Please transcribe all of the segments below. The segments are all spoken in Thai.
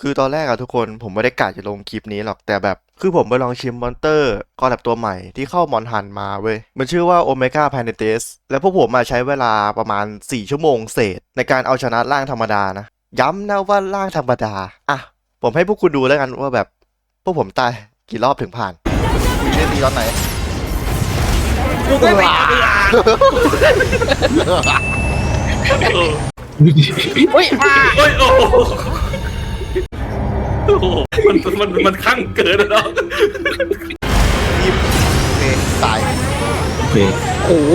คือตอนแรกอะทุกคนผมไม่ได้กะจะลงคลิปนี้หรอกแต่แบบ คือผมไปลองชิมมอนเตอร์กอแลบตัวใหม่ที่เข้ามอนฮันมาเว้ย มันชื่อว่าโอเมก้า p พ a นเ t สแล้วพวกผมมาใช้เวลาประมาณ 4 ชั่วโมงเศษ ในการเอาชนะร่างธรรมดานะ ย้ำนะว่าร่างธรรมดา อะ ผมให้พวกคุณดูแล้วกันว่าแบบ พวกผมตายกี่รอบถึงผ่านมีเล่นดีตอนไหนกูไม่ไปอุ้ยอ่าโอ้ยโอ้ โหโอ้โหมันมันมันข้างเกินแล้วนี่เมนตายโอเคโอ้โห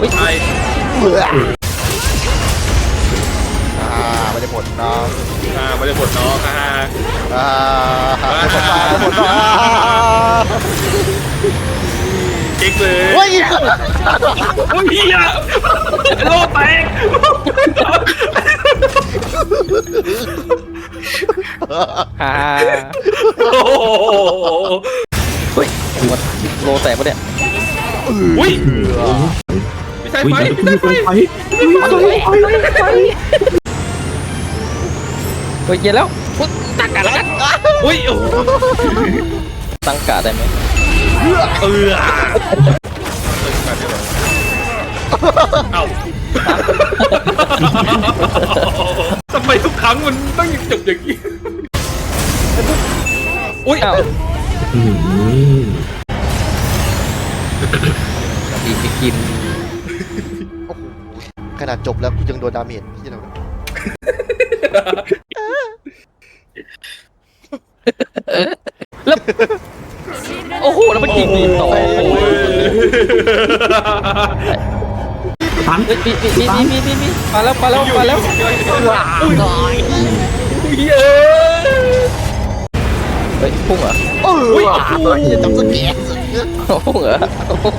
อุ้ยไอ้เบื่ออ่าไม่ได้หมดเนาะอ่าไม่ได้บทน้องอ่าอ่าไม่หมดมาไม่หมดมาเจ๊กเลยเฮ้ยโอ้ยเฮียโลแตกฮ่าโอ้โหเฮ้ยมันโลแตกปะเนี่ยอุ้ยไม่ใช่ไฟไม่ใช่ไฟเฮ้ยเย็นแล้วอุ๊ยตั้งกาดแล้วกันอุ้ยโอ้โห ตั้งกาดได้ไหมเออเอ้าทำไมทุกครั้งมันต้องจบอย่างนี้ อุ้ยอ้าวบีบไปกินโอ้โหขนาดจบแล้วกูยังโดนดาเมจที่เราโอ้โห แล้วมันกินบีบต่อโอ้ยเฮ้ยมีมีมีมีมีมีมาแล้วมาแล้วมาแล้วอุ้ยเออเฮ้ยพุ่งเหรอเอออุ้ยจะจับสเก็ตพุ่งเหรอ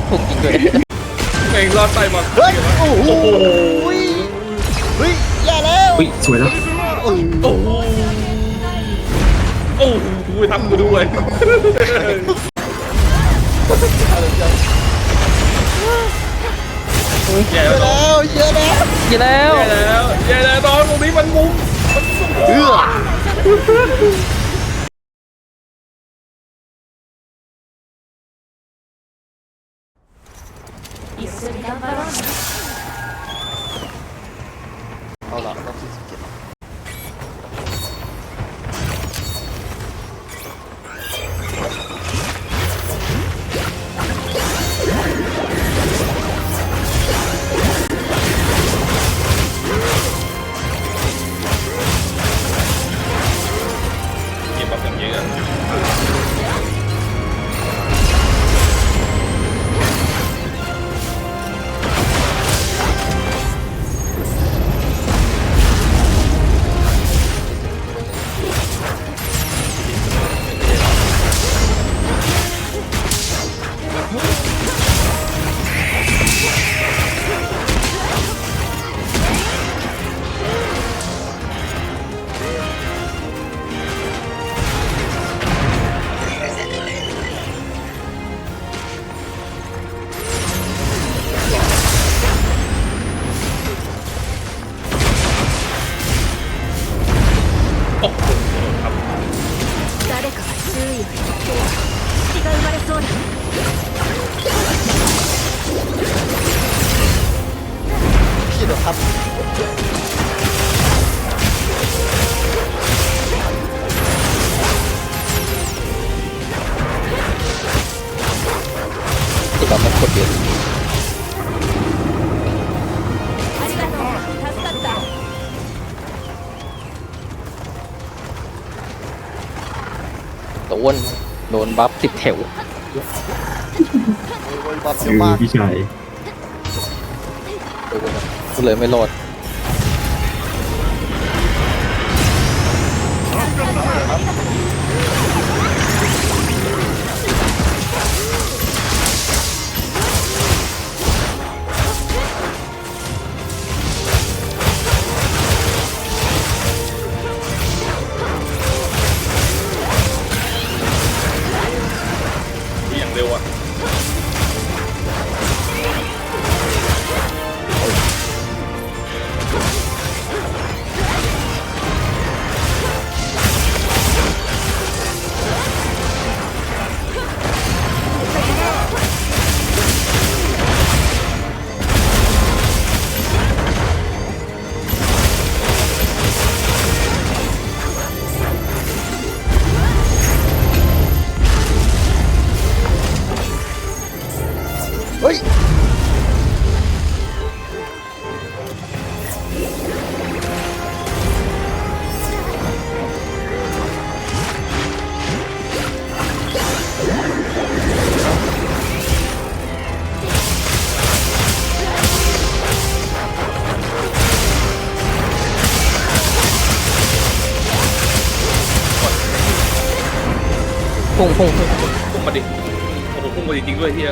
พุ่งจริงด้วยแม่งรอดตายมาเฮ้ยโอ้โหเฮ้ยแย่แล้วอุ้ยสวยแล้วเออโอ้โหโอ้โหทำกูด้วย แย่แล้วน้องแล้วเยอะแล้วเย็นแล้วแย่แล้วแย่แล้วน้องตรงนี้มันมุมมันมุมเออเอา บัฟติดแถวโอ้ยบอสเอเยอะอมากพี่ชายโดนก็เลยไม่รอด พุ่งพุ่งพุ่งมาดิโอ้โหพุ่งมาจริงๆด้วยเฮีย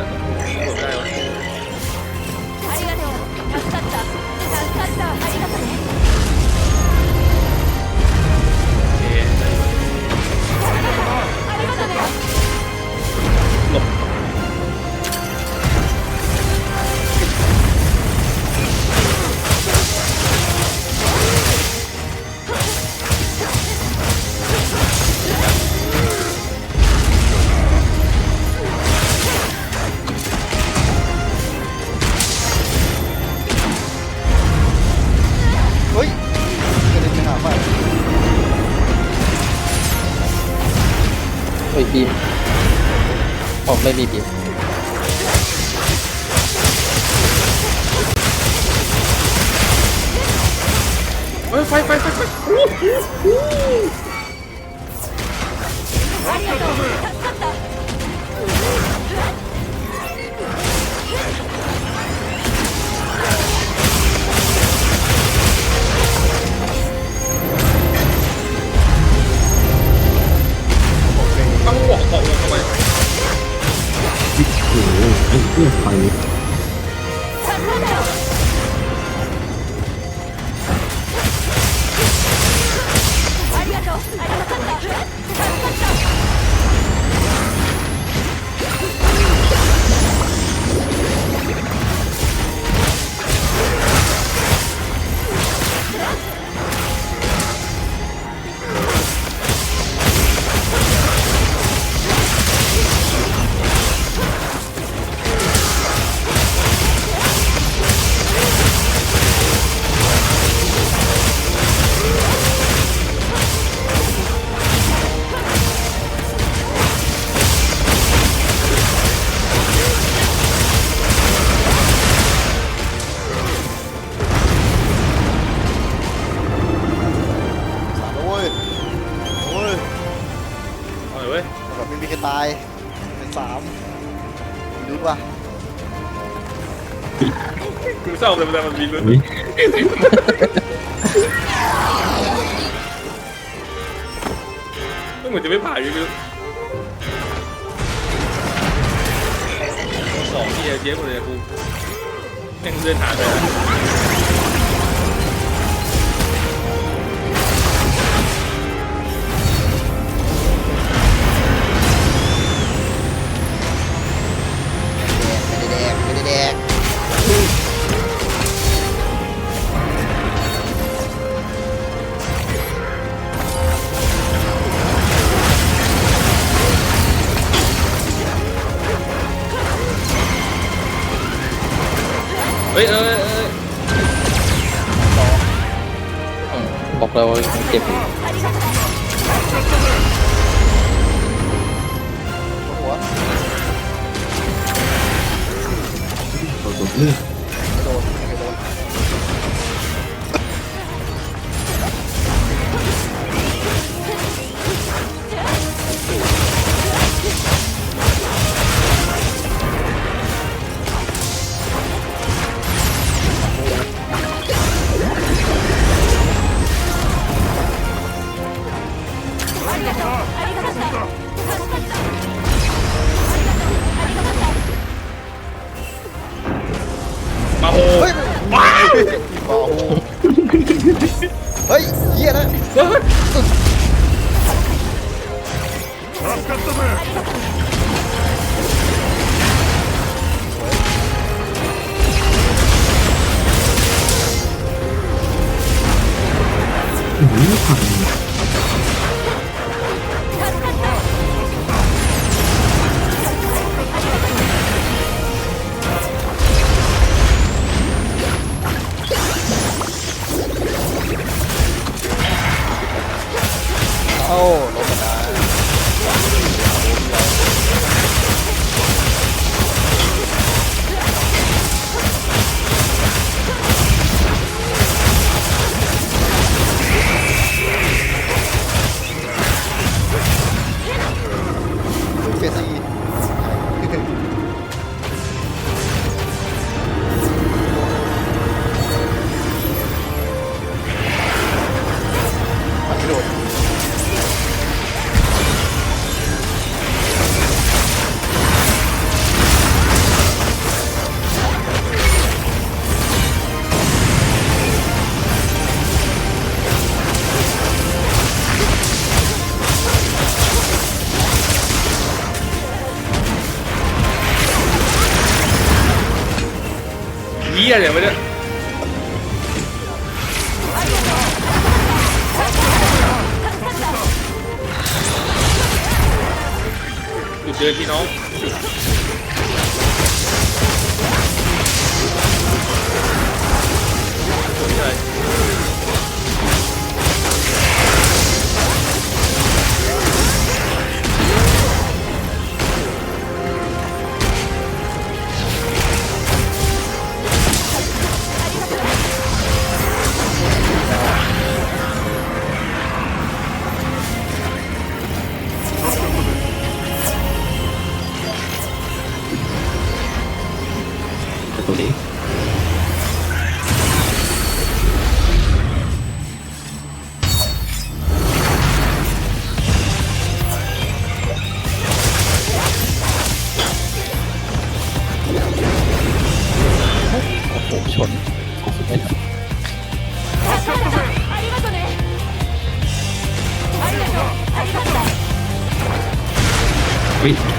ไฟไฟไฟไฟต้องบอกของเข้าไป โอ้โหไอ้เพื่อนไฟ น่อยเว้ยแบบไม่มีใครตาย เป็นสามลุ้นว่ะกูเศร้าเลยเวลามันมีลุ้นก็เหมือนจะไม่ผ่านอยู่ไม่รู้สองเฮียเจ๊หมดเลยกูแม่งเดินหาเลยไม่ มบอกแล้วว่าเจ็บ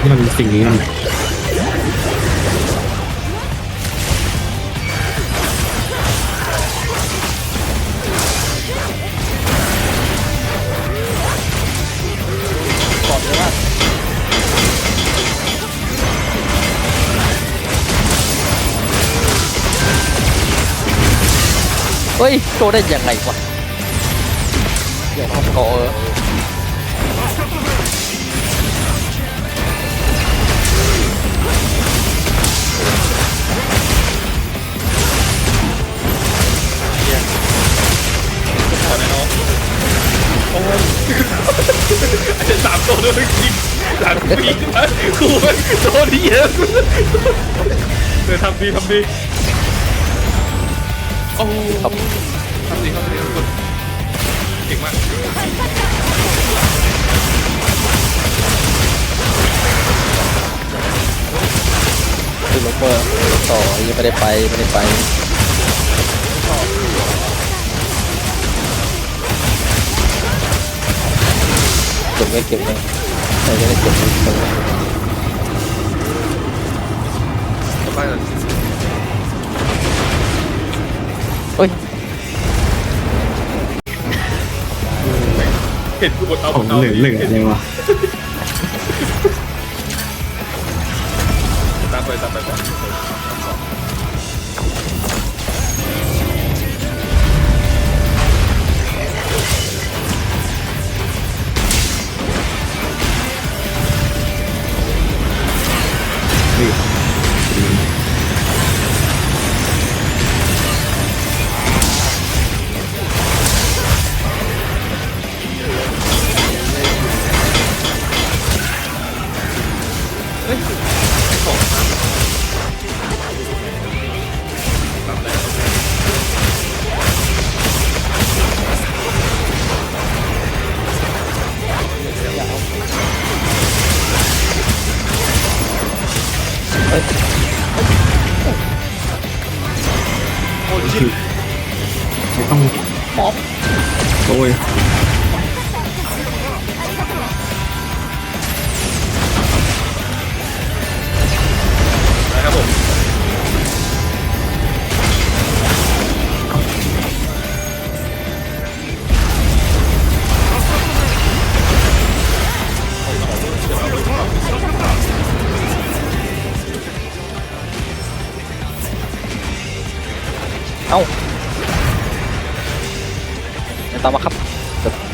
นี่มันสิ่งนี้มันเฮ้ยโดนได้ยังไงวะเดี๋ยวเขาเกาะเออ โอ้ยอาจจะสามตัวด้วยจริงหลังปีกมาคู่มันโดนที่เยอะเออทำดีทำดีโอ้ทำดีทำดีทำดีทุกคนเก่งมากคือลบเบอร์ต่อยังไม่ได้ไปไม่ได้ไป เก็บไว้เก็บไว้เราจะได้เก็บไว้เก็บไว้กลับบ้านก่อนเฮ้ยเห็นกูบดเอาของบดเอาเหลืองเหลืองเลยวะตามไปตามไป โ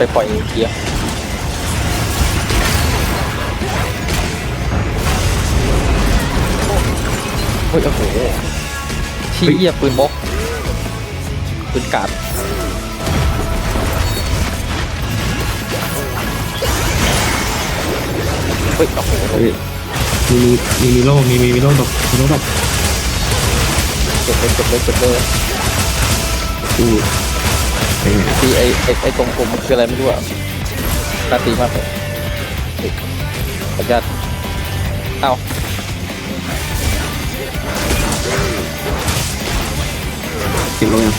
ปปล่อยเกียร์เฮ้ยโอ้โหชี้เหี้ยปืนบกปืนกาดเฮ้ยโอ้โหเฮ้ยมีมีมีโล่มีมีมีโล่ตกมีโล่ตกเก็บเลยเก็บเลยเก็บเลยอู้ เป็นไงตีไอ้ไอ้ไอ้ตรงกลมมันคืออะไรไม่รู้อะน่าตีมากเลยเฮ้ยขออนุญาตเอ้าเก็บโล่ยัง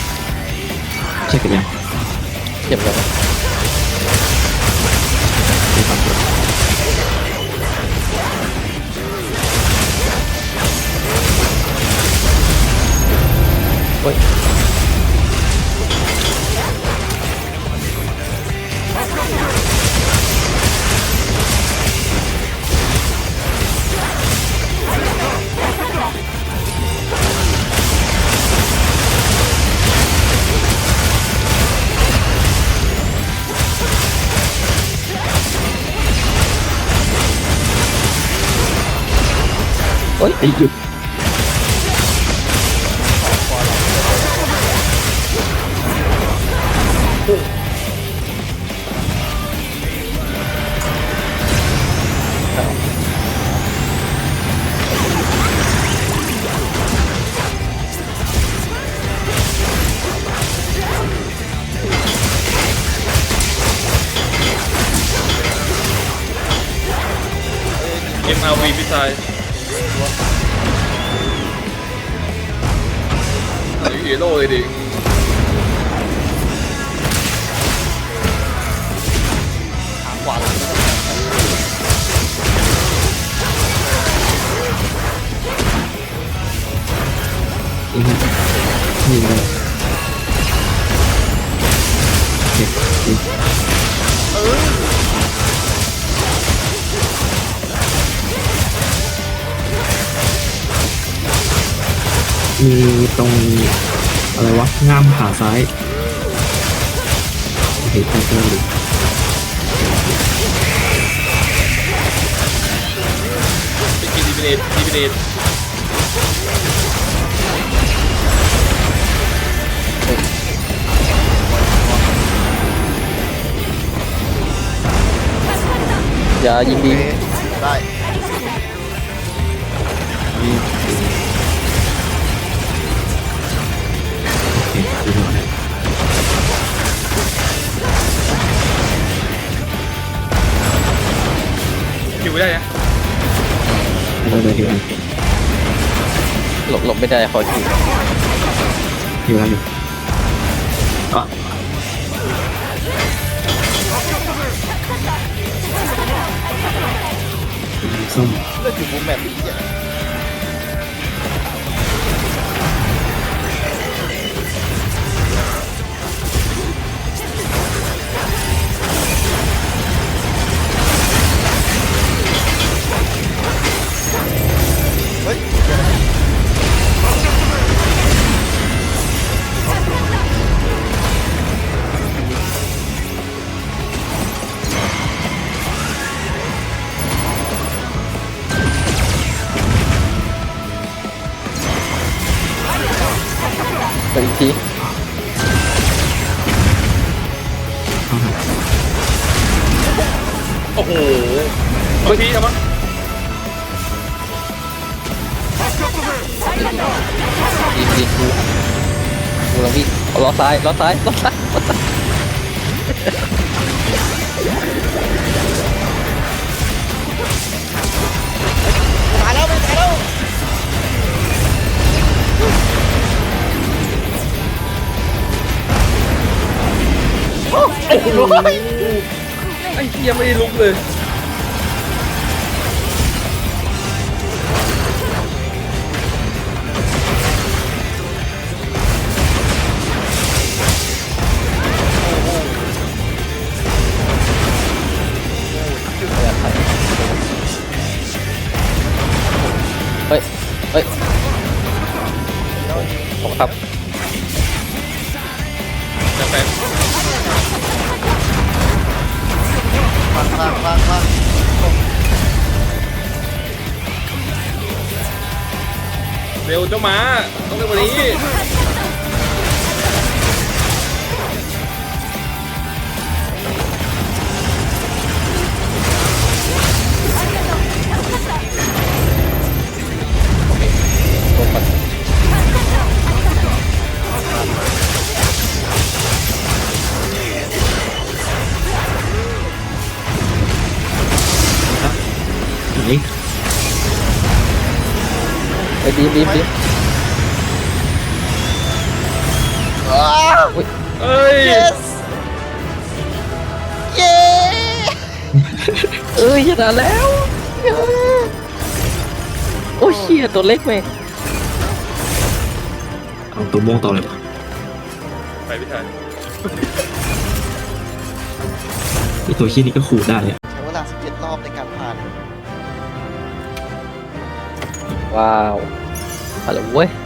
ใช่เก็บยังเก็บเลยเฮ้ยเฮ้ยไอ้หยุ ด นี่เลยเจ็บจริงมีตรงอะไรวะง่ามขาซ้ายโอเคใช่ใช่เลยไปกินดีเบเนตดีเบเน อย่ายิงดีโอเคได้โอเคดูหน่อยคิวไม่ได้นะดูเลยดูเลยหลบหลบไม่ได้ขอทีดูแล้วดูอะส้มเลือกอยู่มุมแมปอีก อย่างเดูแล้ววิ่งเอาล้อซ้ายล้อซ้ายล้อซ้ายล้อซ้ายตายแล้วไม่ตายแล้วไอ้เหี้ยไม่ได้ลุกเลย เฮ้ย เฮ้ยขอบคุณครับจะแฟนฟังฟังฟังฟังเร็วเจ้าหมาต้องเร็วกว่านี้ ไอ้ยบีมบีมบีมอ้าวเอ้ย yes เย้เอ้ยชนะแล้วโอ้ยเชี่ยตัวเล็กเว้ยเอาตัวม่วงต่อเลยวะไปพี่ชายไอตัวขี้นี่ก็ขู่ได้อะ ผ่านว้